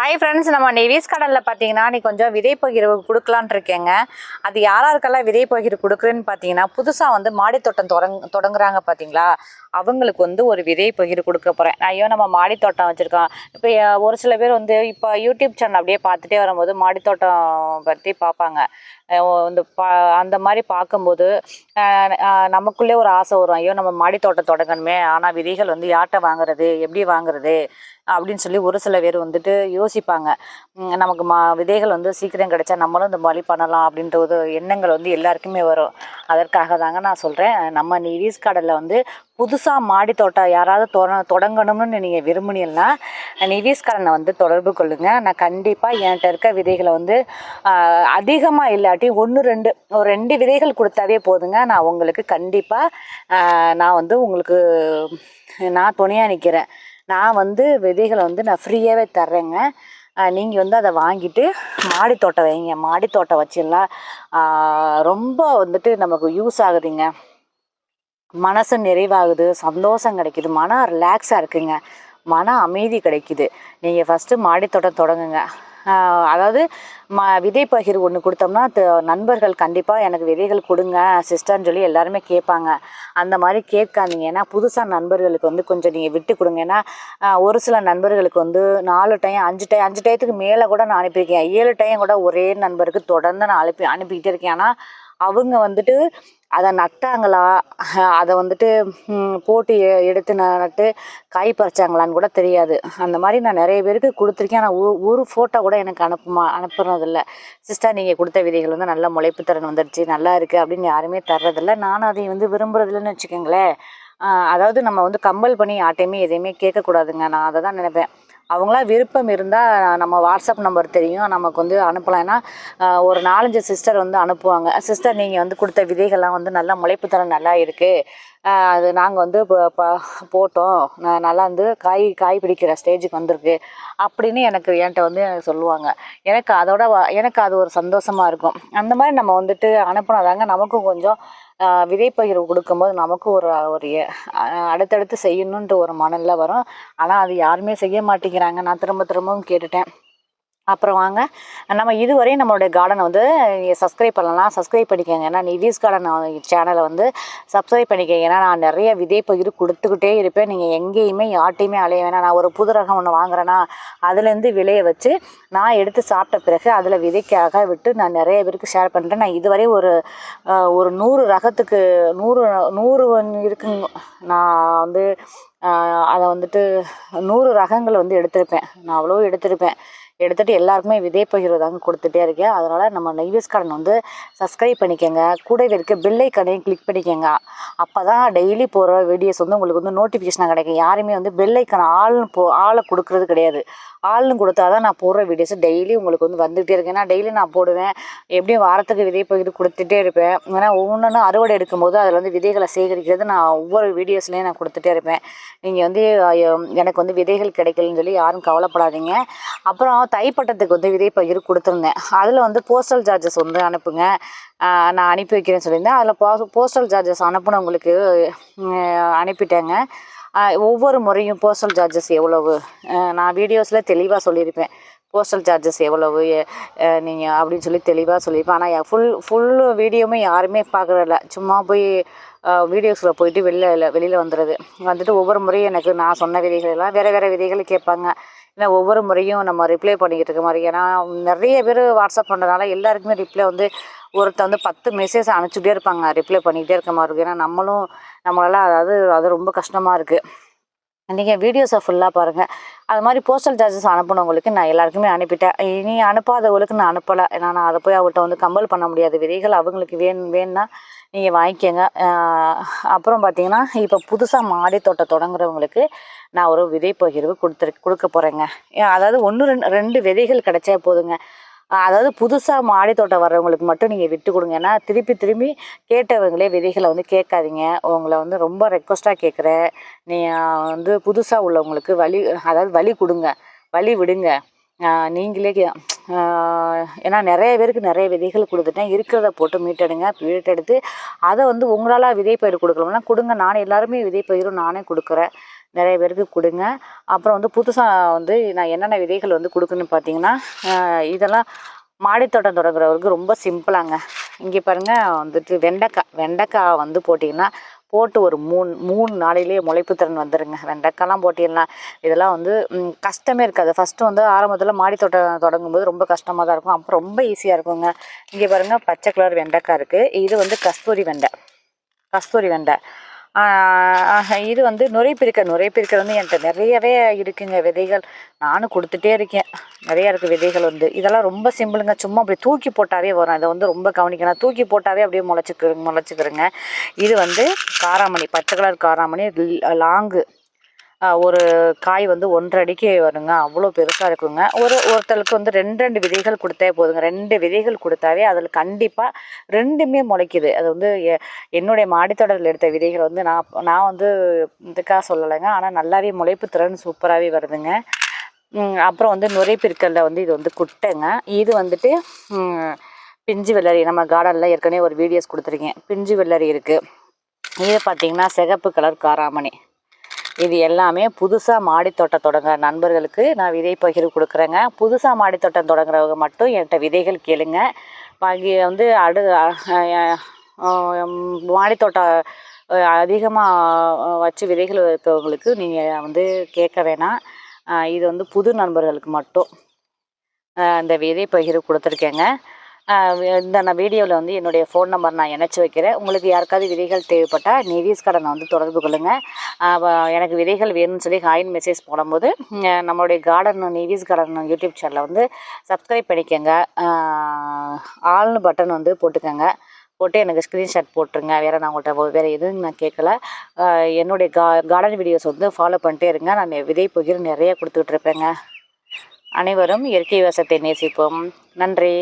Hi friends நம்ம Nevis கடலில் பார்த்தீங்கன்னா நீ கொஞ்சம் விதை பகிர்வு கொடுக்கலான் இருக்கேங்க. அது யாராருக்கெல்லாம் விதை பகிர்வு கொடுக்குறேன்னு பார்த்தீங்கன்னா புதுசாக வந்து மாடித்தோட்டம் தொடங் தொடங்குறாங்க பார்த்தீங்களா அவங்களுக்கு வந்து ஒரு விதை பகிர்வு கொடுக்க போகிறேன் ஐயோ நம்ம மாடித்தோட்டம் வச்சுருக்கோம். இப்போ ஒரு சில பேர் வந்து இப்போ யூடியூப் சேனல் அப்படியே பார்த்துட்டே வரும்போது மாடித்தோட்டம் பற்றி பார்ப்பாங்க. இந்த பா அந்த மாதிரி பார்க்கும்போது நமக்குள்ளே ஒரு ஆசை வரும். ஐயோ நம்ம மாடித்தோட்டம் தொடங்கணுமே. ஆனால் விதைகள் வந்து யார்கிட்ட வாங்குறது? எப்படி வாங்குறது? அப்படின்னு சொல்லி ஒரு சில பேர் வந்துட்டு யோசிப்பாங்க. நமக்கு மா விதைகள் வந்து சீக்கிரம் கிடைச்சா நம்மளும் இந்த மாதிரி பண்ணலாம் அப்படின்ற ஒரு எண்ணங்கள் வந்து எல்லாருக்குமே வரும். அதற்காக தாங்க நான் சொல்கிறேன் நம்ம நிவீஸ் கடலில் வந்து புதுசாக மாடி தோட்டம் யாராவது தொட தொடங்கணும்னு நீங்கள் விரும்புனீங்கன்னா நிவீஸ் கடனை வந்து தொடர்பு கொள்ளுங்கள் நான் கண்டிப்பாக என்கிட்ட இருக்க விதைகளை வந்து அதிகமாக இல்லை வாட்டி ஒன்று ரெண்டு ஒரு ரெண்டு விதைகள் கொடுத்தாவே போதுங்க. நான் உங்களுக்கு கண்டிப்பாக நான் வந்து உங்களுக்கு நான் துணையாக நிற்கிறேன் நான் வந்து விதைகளை வந்து நான் ஃப்ரீயாகவே தர்றேங்க. நீங்கள் வந்து அதை வாங்கிட்டு மாடி தோட்டம் வைங்க. மாடி தோட்டம் வச்சிடலாம். ரொம்ப வந்துட்டு நமக்கு யூஸ் ஆகுதுங்க. மனசு நிறைவாகுது. சந்தோஷம் கிடைக்குது. மனம் ரிலாக்ஸாக இருக்குங்க. மன அமைதி கிடைக்குது. நீங்கள் ஃபஸ்ட்டு மாடித்தோட்டம் தொடங்குங்க. அதாவது ம விதை பகிர் ஒன்று கொடுத்தோம்னா நண்பர்கள் கண்டிப்பாக எனக்கு விதைகள் கொடுங்க சிஸ்டர்னு சொல்லி எல்லாருமே கேட்பாங்க. அந்த மாதிரி கேட்காதீங்க. ஏன்னா புதுசாக நண்பர்களுக்கு வந்து கொஞ்சம் நீங்கள் விட்டு கொடுங்க. ஏன்னா ஒரு சில நண்பர்களுக்கு வந்து நாலு டைம் அஞ்சு டைம் அஞ்சு டயத்துக்கு மேலே கூட நான் அனுப்பியிருக்கேன். ஏழு டைம் கூட ஒரே நண்பருக்கு தொடர்ந்து நான் அனுப்பி அனுப்பிக்கிட்டே இருக்கேன். ஆனால் அவங்க வந்துட்டு அதை நட்டாங்களா? அதை வந்துட்டு போட்டு எடுத்து நட்டு காய் பறிச்சாங்களான்னு கூட தெரியாது. அந்த மாதிரி நான் நிறைய பேருக்கு கொடுத்துருக்கேன். ஆனால் ஒரு ஒரு ஃபோட்டோ கூட எனக்கு அனுப்புமா அனுப்புறதில்ல சிஸ்டர் நீங்கள் கொடுத்த விதைகள் வந்து நல்ல முளைப்பு திறன் வந்துடுச்சு நல்லா இருக்குது அப்படின்னு யாருமே தர்றதில்ல. நானும் அதை வந்து விரும்புறதில்லன்னு வச்சுக்கோங்களேன். அதாவது நம்ம வந்து கம்பல் பண்ணி யார்ட்டையுமே எதையுமே கேட்கக்கூடாதுங்க. நான் அதை தான் நினைப்பேன். அவங்களா விருப்பம் இருந்தால் நம்ம வாட்ஸ்அப் நம்பர் தெரியும். நமக்கு வந்து அனுப்பலாம். ஏன்னா ஒரு நாலஞ்சு சிஸ்டர் வந்து அனுப்புவாங்க. சிஸ்டர் நீங்கள் வந்து கொடுத்த விதைகள்லாம் வந்து நல்லா முளைப்பு தரம் நல்லா இருக்குது அது நாங்கள் வந்து இப்போ போட்டோம். நல்லா வந்து காய் காய் பிடிக்கிற ஸ்டேஜுக்கு வந்திருக்கு. அப்படின்னு எனக்கு என்கிட்ட வந்து எனக்கு சொல்லுவாங்க. எனக்கு அதோட வ- எனக்கு அது ஒரு சந்தோஷமாக இருக்கும். அந்த மாதிரி நம்ம வந்துட்டு அனுப்புனாதாங்க நமக்கும் கொஞ்சம் ஆஹ் விதைப்பகிர்வு கொடுக்கும்போது நமக்கும் ஒரு ஒரு அடுத்தடுத்து செய்யணுன்ற ஒரு மனநில வரும். ஆனால் அது யாருமே செய்ய மாட்டேங்கிறாங்க. நான் திரும்ப திரும்பவும் கேட்டுட்டேன். அப்புறம் வாங்க. நம்ம இதுவரையும் நம்மளுடைய கார்டனை வந்து சப்ஸ்கிரைப் பண்ணலாம் சப்ஸ்கிரைப் பண்ணிக்கோங்க. ஏன்னா நிவிஸ் கார்டன் சேனலை வந்து சப்ஸ்கிரைப் பண்ணிக்கோங்க. ஏன்னா நான் நிறைய விதை பகிர் கொடுத்துக்கிட்டே இருப்பேன். நீங்கள் எங்கேயுமே யார்ட்டையுமே அலைய வேணாம். நான் ஒரு புது ரகம் ஒன்று வாங்குறேன்னா அதுலேருந்து விளைய வச்சு நான் எடுத்து சாப்பிட்ட பிறகு அதில் விதைக்காக விட்டு நான் நிறைய பேருக்கு ஷேர் பண்ணுறேன் நான் இதுவரை ஒரு ஒரு நூறு ரகத்துக்கு நூறு நூறு இருக்குங்க. நான் வந்து அதை வந்துட்டு நூறு ரகங்கள் வந்து எடுத்திருப்பேன். நான் அவ்வளோ எடுத்திருப்பேன். எடுத்துகிட்டு எல்லாருக்குமே விதை பகிர்வு தாங்க கொடுத்துட்டே இருக்கேன். அதனால் நம்ம நெய்வேஸ் கார்டன் வந்து சப்ஸ்கிரைப் பண்ணிக்கோங்க. கூடவே இருக்க பெல்லைக்கனையும் கிளிக் பண்ணிக்கோங்க. அப்போ தான் டெய்லி போகிற வீடியோஸ் வந்து உங்களுக்கு வந்து நோட்டிஃபிகேஷனாக கிடைக்கும். யாருமே வந்து பெல்லைக்கான ஆள்னு போ ஆளை கொடுக்கறது கிடையாது. ஆள்னு கொடுத்தா தான் நான் போடுற வீடியோஸ் டெய்லி உங்களுக்கு வந்து வந்துகிட்டே இருக்கேன் நான் டெய்லி நான் போடுவேன். எப்படியும் வாரத்துக்கு விதை பகிர்வு கொடுத்துட்டே இருப்பேன். ஏன்னா ஒவ்வொன்றும் அறுவடை எடுக்கும்போது அதில் வந்து விதைகளை சேகரிக்கிறது நான் ஒவ்வொரு வீடியோஸ்லேயும் நான் கொடுத்துட்டே இருப்பேன். நீங்கள் வந்து எனக்கு வந்து விதைகள் கிடைக்கலன்னு சொல்லி யாரும் கவலைப்படாதீங்க. அப்புறம் தைப்பட்டத்துக்கு வந்து விதை பயிர் கொடுத்துருந்தேன். அதில் வந்து போஸ்டல் சார்ஜஸ் வந்து அனுப்புங்க. நான் அனுப்பி வைக்கிறேன்னு சொல்லியிருந்தேன். அதில் போ போஸ்டல் சார்ஜஸ் அனுப்புனவங்களுக்கு உங்களுக்கு அனுப்பிட்டேங்க. ஒவ்வொரு முறையும் போஸ்டல் சார்ஜஸ் எவ்வளவு? நான் வீடியோஸில் தெளிவாக சொல்லியிருப்பேன். போஸ்டல் சார்ஜஸ் எவ்வளவு? நீங்கள் அப்படின்னு சொல்லி தெளிவாக சொல்லியிருப்பேன். ஆனால் ஃபுல் ஃபுல் வீடியோவுமே யாருமே பார்க்குறதில்ல. சும்மா போய் வீடியோஸில் போயிட்டு வெளில இல்லை வெளியில் வந்துடுது வந்துட்டு ஒவ்வொரு முறையும் எனக்கு நான் சொன்ன விதைகள் எல்லாம் வேறு வேறு விதைகள் கேட்பாங்க. ஏன்னா ஒவ்வொரு முறையும் நம்ம ரிப்ளை பண்ணிக்கிட்டு இருக்க மாதிரி. ஏன்னா நிறைய பேர் வாட்ஸ்அப் பண்ணுறதுனால எல்லாருக்குமே ரிப்ளை வந்து ஒருத்தர் வந்து பத்து மெசேஜ் அனுப்பிச்சுட்டே இருப்பாங்க. ரிப்ளை பண்ணிக்கிட்டே இருக்க மாதிரி இருக்கும். ஏன்னா நம்மளும் நம்மளால அதாவது அது ரொம்ப கஷ்டமாக இருக்குது நீங்கள் வீடியோஸை ஃபுல்லாக பாருங்கள் அது மாதிரி போஸ்டல் சார்ஜஸ் அனுப்புனவங்களுக்கு நான் எல்லாருக்குமே அனுப்பிட்டேன். இனி அனுப்பாதவங்களுக்கு நான் அனுப்பலை. ஏன்னா நான் அதை போய் அவர்கிட்ட வந்து கம்பல் பண்ண முடியாது. விதைகள் அவங்களுக்கு வேணும் வேணும்னா நீங்கள் வாங்கிக்கோங்க. அப்புறம் பார்த்தீங்கன்னா இப்போ புதுசாக மாடி தோட்டம் தொடங்குறவங்களுக்கு நான் ஒரு விதை பகிர்வு கொடுத்துரு கொடுக்க போகிறேங்க அதாவது ஒன்று ரெண்டு ரெண்டு விதைகள் கிடைச்சா போதுங்க. அதாவது புதுசாக மாடி தோட்டம் வர்றவங்களுக்கு மட்டும் நீங்கள் விட்டு கொடுங்க. ஏன்னா திருப்பி திரும்பி கேட்டவங்களே விதைகளை வந்து கேட்காதீங்க. உங்களை வந்து ரொம்ப ரெக்வஸ்ட்டாக கேட்குறேன் நீ வந்து புதுசாக உள்ளவங்களுக்கு வழி அதாவது வழி கொடுங்க. வழி விடுங்க. நீங்களே கே- ஏன்னா நிறைய பேருக்கு நிறைய விதைகள் கொடுத்துட்டேன் இருக்கிறத போட்டு மீட்டெடுங்க மீட்டெடுத்து அதை வந்து உங்களால் விதை பயிர் கொடுக்கலாம்னா கொடுங்க. நானே எல்லாருமே விதை பயிரும் நானே கொடுக்குறேன். நிறைய பேருக்கு கொடுங்க. அப்புறம் வந்து புதுசாக வந்து நான் என்னென்ன விதைகள் வந்து கொடுக்குன்னு பார்த்தீங்கன்னா இதெல்லாம் மாடித்தோட்டம் தொடங்குறவருக்கு ரொம்ப சிம்பிளாங்க. இங்கே பாருங்கள் வந்துட்டு வெண்டைக்காய் வெண்டைக்காய் வந்து போட்டிங்கன்னா போட்டு ஒரு மூணு மூணு நாளையிலேயே முளைப்பு திறன் வந்துடுங்க வெண்டைக்காய்லாம் போட்டிடலாம் இதெல்லாம் வந்து கஷ்டமே இருக்காது. ஃபஸ்ட்டு வந்து ஆரம்பத்தில் மாடி தோட்டம் தொடங்கும் போது ரொம்ப கஷ்டமாக தான் இருக்கும். அப்புறம் ரொம்ப ஈஸியாக இருக்குங்க. இங்கே பாருங்கள் பச்சை கலர் வெண்டைக்காய் இருக்குது இது வந்து கஸ்தூரி வெண்டை. கஸ்தூரி வெண்டை. இது வந்து நுரைப்பிருக்க நுரைப்பிருக்க வந்து என்கிட்ட நிறையவே இருக்குங்க விதைகள். நானும் கொடுத்துட்டே இருக்கேன். நிறையா இருக்குது விதைகள் வந்து. இதெல்லாம் ரொம்ப சிம்பிளுங்க. சும்மா அப்படி தூக்கி போட்டாவே வரும். இதை வந்து ரொம்ப கவனிக்கணும். தூக்கி போட்டாவே அப்படியே முளைச்சிக்கு முளைச்சிக்கிறேங்க இது வந்து காராமணி பச்சை கலர் காராமணி லாங்கு. ஒரு காய் வந்து ஒன்றரை அடிக்கு வருங்க. அவ்வளோ பெருசாக இருக்குங்க. ஒரு ஒருத்தருக்கு வந்து ரெண்டு ரெண்டு விதைகள் கொடுத்தே போதுங்க. ரெண்டு விதைகள் கொடுத்தாவே அதில் கண்டிப்பாக ரெண்டுமே முளைக்குது. அது வந்து எ- என்னுடைய மாடித்தொடரில் எடுத்த விதைகள் வந்து நான் நான் வந்து இதுக்காக சொல்லலைங்க. ஆனால் நல்லாவே முளைப்பு திறன் சூப்பராகவே வருதுங்க. அப்புறம் வந்து நுரைப்பிற்களில் வந்து இது வந்து குட்டைங்க. இது வந்துட்டு பிஞ்சு வெள்ளரி. நம்ம கார்டனில் ஏற்கனவே ஒரு வீடியோஸ் கொடுத்துருக்கேன். பிஞ்சு வெள்ளரி இருக்குது இது பார்த்திங்கன்னா சிகப்பு கலர் காராமணி. இது எல்லாமே புதுசாக மாடித்தோட்டம் தொடங்குற நண்பர்களுக்கு நான் விதை பகிர்வு கொடுக்குறேங்க. புதுசாக மாடித்தோட்டம் தொடங்குறவங்க மட்டும் என்கிட்ட விதைகள் கேளுங்க. வாங்கி வந்து அடு மாடித்தோட்டம் அதிகமாக வச்சு விதைகள் இருக்கிறவங்களுக்கு நீங்கள் வந்து கேட்க வேணாம். இது வந்து புது நண்பர்களுக்கு மட்டும். இந்த விதை பகிர்வு கொடுத்துருக்கேங்க. இந்த நான் வீடியோவில் வந்து என்னுடைய ஃபோன் நம்பர் நான் இணைச்சி வைக்கிறேன். உங்களுக்கு யாருக்காவது விதைகள் தேவைப்பட்டால் நிவீஸ் கடனை வந்து தொடர்பு கொள்ளுங்கள் எனக்கு விதைகள் வேணும்னு சொல்லி ஹாயின் மெசேஜ் போடும்போது நம்மளுடைய கார்டன் நிவீஸ் கார்டன் யூடியூப் சேனலை வந்து சப்ஸ்கிரைப் பண்ணிக்கோங்க. ஆல்னு பட்டன் வந்து போட்டுக்கோங்க. போட்டு எனக்கு ஸ்க்ரீன்ஷாட் போட்டுருங்க. வேறு நான் உங்கள்கிட்ட வேறு எதுவும் நான் கேட்கல என்னுடைய கா கார்டன் வீடியோஸ் வந்து ஃபாலோ பண்ணிட்டே இருங்க. நான் விதை பகிர் நிறைய கொடுத்துக்கிட்டு இருப்பேங்க. அனைவரும் இயற்கை விவசாயத்தை நேசிப்போம். நன்றி.